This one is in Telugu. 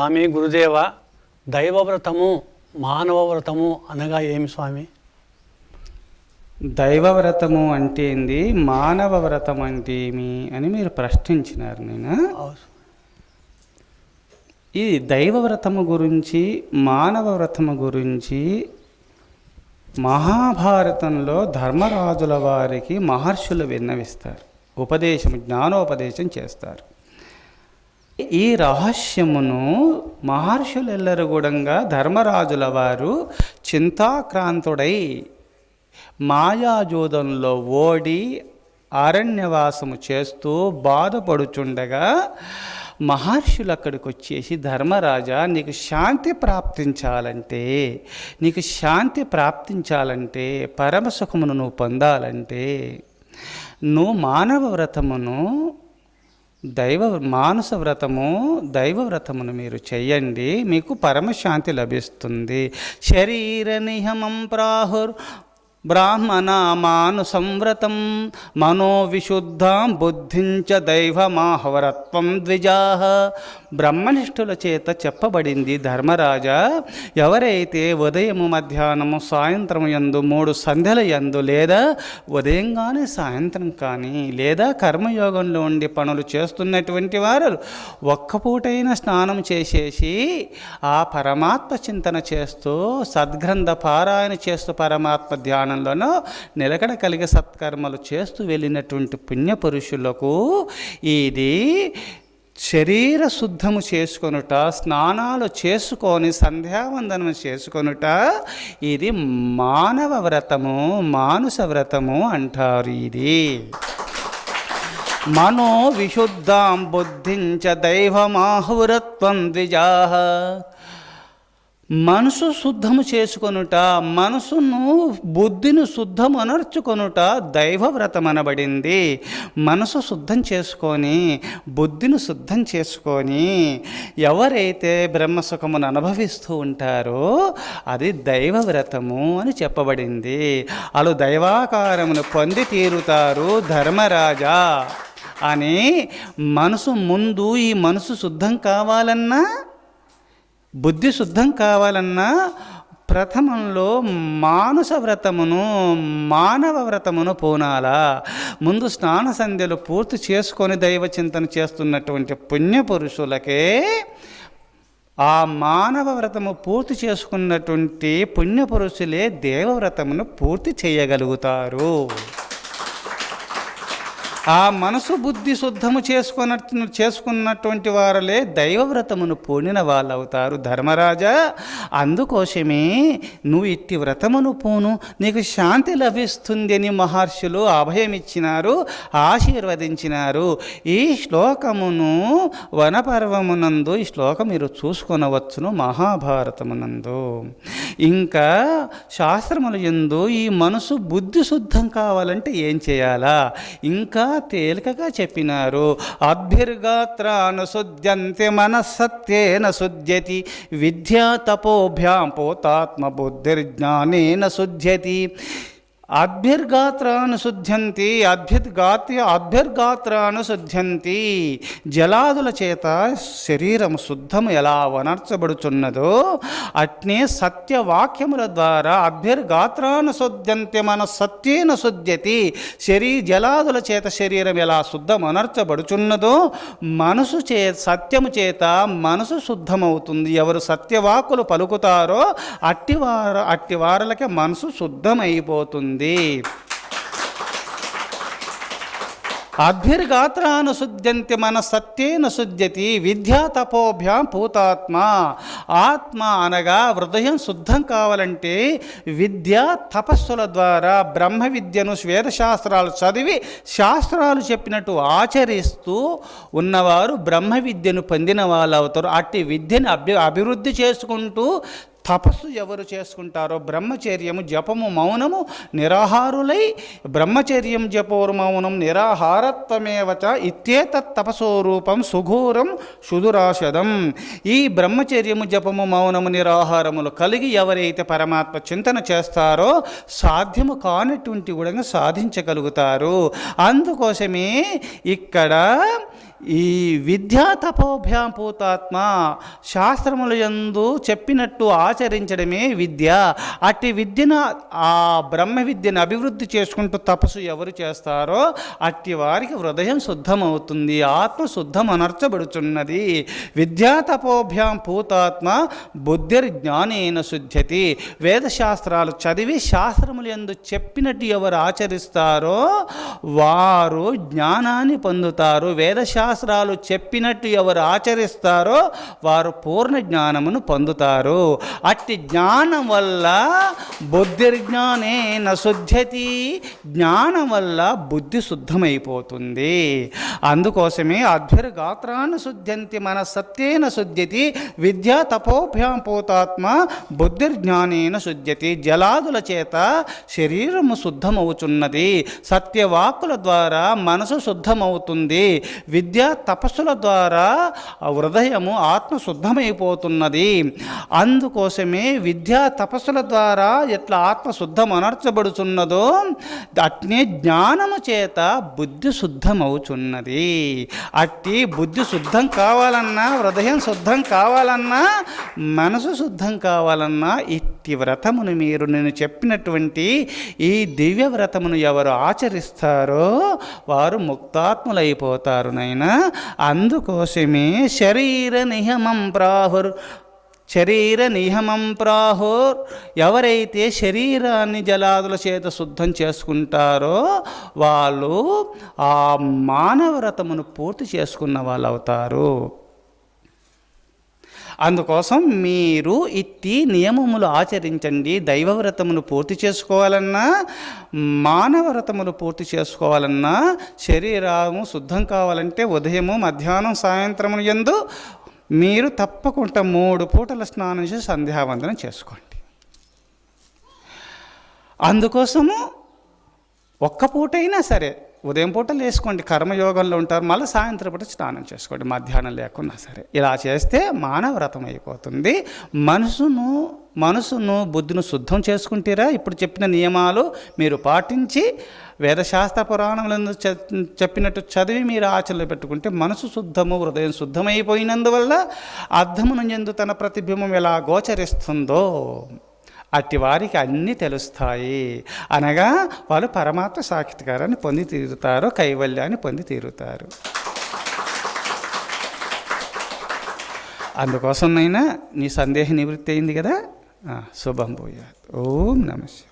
స్వామి గురుదేవ దైవవ్రతము మానవవ్రతము అనగా ఏమి స్వామి? దైవవ్రతము అంటే ఏంది? మానవ వ్రతం అంటే ఏమి అని మీరు ప్రశ్నించినారు నేను? ఈ దైవవ్రతము గురించి మానవ వ్రతము గురించి మహాభారతంలో ధర్మరాజుల వారికి మహర్షులు విన్నవిస్తారు. ఉపదేశం జ్ఞానోపదేశం చేస్తారు. ఈ రహస్యమును మహర్షులెల్లరు కూడా ధర్మరాజుల వారు చింతాక్రాంతుడై మాయాజూదంలో ఓడి అరణ్యవాసము చేస్తూ బాధపడుచుండగా మహర్షులు అక్కడికి వచ్చేసి ధర్మరాజా నీకు శాంతి ప్రాప్తించాలంటే నీకు శాంతి ప్రాప్తించాలంటే పరమసుఖమును నువ్వు పొందాలంటే నువ్వు మానవ వ్రతమును దైవ మానస వ్రతము దైవ వ్రతమును మీరు చెయ్యండి మీకు పరమశాంతి లభిస్తుంది. శరీర నిహమం ప్రాహుర్ బ్రాహ్మణ మాను సంవ్రతం మనో విశుద్ధాం బుద్ధించ దైవమాహవరత్వం ద్విజాహ బ్రహ్మనిష్ఠుల చేత చెప్పబడింది ధర్మరాజా ఎవరైతే ఉదయము మధ్యాహ్నము సాయంత్రం యందు మూడు సంధ్యల యందు లేదా ఉదయం కానీ సాయంత్రం కానీ లేదా కర్మయోగంలో ఉండి పనులు చేస్తున్నటువంటి వారు ఒక్కపూటైన స్నానం చేసేసి ఆ పరమాత్మ చింతన చేస్తూ సద్గ్రంథ పారాయణ చేస్తూ పరమాత్మ ధ్యానం ధ్యానంలోనో నిలకడ కలిగే సత్కర్మలు చేస్తూ వెళ్ళినటువంటి పుణ్యపురుషులకు ఇది శరీర శుద్ధము చేసుకొనుట స్నానాలు చేసుకొని సంధ్యావందనం చేసుకొనుట ఇది మానవ వ్రతము మానుస వ్రతము అంటారు ఇది. మనో విశుద్ధాం బుద్ధించ దైవమాహురత్వం ద్విజాహ మనసు శుద్ధము చేసుకొనుట మనసును బుద్ధిని శుద్ధం అనర్చుకొనుట దైవవ్రతం అనబడింది మనసు శుద్ధం చేసుకొని బుద్ధిని శుద్ధం చేసుకొని ఎవరైతే బ్రహ్మసుఖమును అనుభవిస్తూ ఉంటారో అది దైవవ్రతము అని చెప్పబడింది. వాళ్ళు దైవాకారమును పొంది తీరుతారు ధర్మరాజా. అని మనసు ముందు ఈ మనసు శుద్ధం కావాలన్నా బుద్ధి శుద్ధం కావాలన్నా ప్రథమంలో మానస వ్రతమును మానవ వ్రతమును పోనాలా? ముందు స్నాన సంధ్యలు పూర్తి చేసుకొని దైవ చింతన చేస్తున్నటువంటి పుణ్యపురుషులకే ఆ మానవ వ్రతము పూర్తి చేసుకున్నటువంటి పుణ్యపురుషులే దేవవ్రతమును పూర్తి చేయగలుగుతారు. ఆ మనసు బుద్ధి శుద్ధము చేసుకున్న చేసుకున్నటువంటి వారలే దైవవ్రతమును పూనిన వాళ్ళు అవుతారు ధర్మరాజా. అందుకోసమే నువ్వు ఇట్టి వ్రతమును పూను నీకు శాంతి లభిస్తుంది అని మహర్షులు అభయమిచ్చినారు ఆశీర్వదించినారు. ఈ శ్లోకమును వనపర్వమునందు ఈ శ్లోకం మీరు చూసుకొనవచ్చును మహాభారతమునందు. ఇంకా శాస్త్రముల ఎందు ఈ మనసు బుద్ధి శుద్ధం కావాలంటే ఏం చేయాలా? ఇంకా తేలికగా చెప్పినారు. అభ్యుర్గాత్రాను శుద్ధ్యంతి మనస్సత్యేన శుద్ధ్యతి. విద్యా తపోభ్యాం పోతాత్మ బుద్ధిర్జ్ఞానేన శుద్ధ్యతి. అభ్యర్గాత్రాను శుద్ధ్యంతి అభ్యుద్గాత్య అభ్యర్గాత్రాను శుద్ధ్యంతి జలాదుల చేత శరీరం శుద్ధము ఎలా వనర్చబడుచున్నదో అట్నే సత్యవాక్యముల ద్వారా అభ్యర్గాత్రాను శుద్ధ్యంతి మన సత్యేన శుద్ధ్యతి శరీ జలాదుల చేత శరీరం ఎలా శుద్ధం అనర్చబడుచున్నదో మనసు చే సత్యము చేత మనసు శుద్ధమవుతుంది. ఎవరు సత్యవాకులు పలుకుతారో అట్టివార అట్టివారలకే మనసు శుద్ధమైపోతుంది. అభ్యుర్గాత్రాను శుద్ధ్యంతి మన సత్యేన శుద్ధ్యతి విద్యా తపోభ్యాం పూతాత్మ ఆత్మ అనగా హృదయం శుద్ధం కావాలంటే విద్య తపస్సుల ద్వారా బ్రహ్మ విద్యను శాస్త్రాలు చదివి శాస్త్రాలు చెప్పినట్టు ఆచరిస్తూ ఉన్నవారు బ్రహ్మ విద్యను పొందిన వాళ్ళు అవుతారు అట్టి విద్యను అభి అభివృద్ధి చేసుకుంటూ తపస్సు ఎవరు చేసుకుంటారో బ్రహ్మచర్యము జపము మౌనము నిరాహారులై బ్రహ్మచర్యం జపోరు మౌనం నిరాహారత్వమేవచ ఇత్యేతత్ తపసో రూపం సుఘోరం సుధురాషదం ఈ బ్రహ్మచర్యము జపము మౌనము నిరాహారములు కలిగి ఎవరైతే పరమాత్మ చింతన చేస్తారో సాధ్యము కానటువంటి కూడా సాధించగలుగుతారు. అందుకోసమే ఇక్కడ ఈ విద్యా తపోభ్యాం పూతాత్మ శాస్త్రముల యందు చెప్పినట్టు ఆచరించడమే విద్య. అట్టి విద్యను ఆ బ్రహ్మ విద్యను అభివృద్ధి చేసుకుంటూ తపస్సు ఎవరు చేస్తారో అట్టి వారికి హృదయం శుద్ధమవుతుంది ఆత్మ శుద్ధం అనర్చబడుచున్నది విద్యా తపోభ్యాం పూతాత్మ బుద్ధిర్ జ్ఞానేన శుద్ధ్యతి. వేదశాస్త్రాలు చదివి శాస్త్రములు ఎందు చెప్పినట్టు ఎవరు ఆచరిస్తారో వారు జ్ఞానాన్ని పొందుతారు. శాస్త్రాలు చెప్పినట్టు ఎవరు ఆచరిస్తారో వారు పూర్ణ జ్ఞానమును పొందుతారు. అట్టి జ్ఞానం వల్ల బుద్ధిర్జ్ఞానే నశుద్ధ్యతి. జ్ఞానం వల్ల బుద్ధి శుద్ధమైపోతుంది. అందుకోసమే అభ్యర్గాత్రాన్ని శుద్ధ్యంతి మన సత్యేన శుద్ధ్యతి. విద్యా తపోభ్యాం పోతాత్మ బుద్ధిర్జ్ఞానేన శుద్ధ్యతి. జలాదుల చేత శరీరము శుద్ధమవుచున్నది. సత్యవాక్కుల ద్వారా మనసు శుద్ధమవుతుంది. విద్యా తపస్సుల ద్వారా హృదయము ఆత్మ శుద్ధమైపోతున్నది. అందుకోసమే విద్యా తపస్సుల ద్వారా ఎట్లా ఆత్మ శుద్ధం అనర్చబడుచున్నదో అట్నే జ్ఞానము చేత బుద్ధి శుద్ధమవుచున్నది. అట్టి బుద్ధి శుద్ధం కావాలన్నా హృదయం శుద్ధం కావాలన్నా మనసు శుద్ధం కావాలన్నా ఇట్టి వ్రతమును మీరు నేను చెప్పినటువంటి ఈ దివ్య వ్రతమును ఎవరు ఆచరిస్తారో వారు ముక్తాత్ములైపోతారు నైనా అందుకోసమే శరీర నియమం ప్రాహుర్ శరీర నియమం ప్రాహోర్ ఎవరైతే శరీరాన్ని జలాదుల చేత శుద్ధం చేసుకుంటారో వాళ్ళు ఆ మానవరతమును పూర్తి చేసుకున్న వాళ్ళు అవుతారు అందుకోసం మీరు ఇట్టి నియమములు ఆచరించండి దైవవ్రతమును పూర్తి చేసుకోవాలన్నా మానవవ్రతములు పూర్తి చేసుకోవాలన్నా శరీరము శుద్ధం కావాలంటే ఉదయము మధ్యాహ్నం సాయంత్రము ఎందు మీరు తప్పకుండా మూడు పూటల స్నానం చేసి సంధ్యావందనం చేసుకోండి. అందుకోసము ఒక్క పూట అయినా సరే ఉదయం పూట లేసుకోండి కర్మయోగంలో ఉంటారు మళ్ళీ సాయంత్రం పూట స్నానం చేసుకోండి మధ్యాహ్నం లేకున్నా సరే. ఇలా చేస్తే మానవవ్రతం అయిపోతుంది మనసును మనసును బుద్ధిని శుద్ధం చేసుకుంటారా ఇప్పుడు చెప్పిన నియమాలు మీరు పాటించి వేదశాస్త్ర పురాణములందు చెప్పినట్టు చదివి మీరు ఆచరణ పెట్టుకుంటే మనసు శుద్ధము హృదయం శుద్ధమైపోయినందువల్ల అర్థమును ఎందు తన ప్రతిబింబం ఎలా గోచరిస్తుందో అట్టి వారికి అన్నీ తెలుస్తాయి. అనగా వాళ్ళు పరమాత్మ సాక్షిత్కారాన్ని పొంది తీరుతారు కైవల్యాన్ని పొంది తీరుతారు. అందుకోసమైనా నీ సందేహ నివృత్తి అయింది కదా? Ah, Subhan Buyat. Om Namah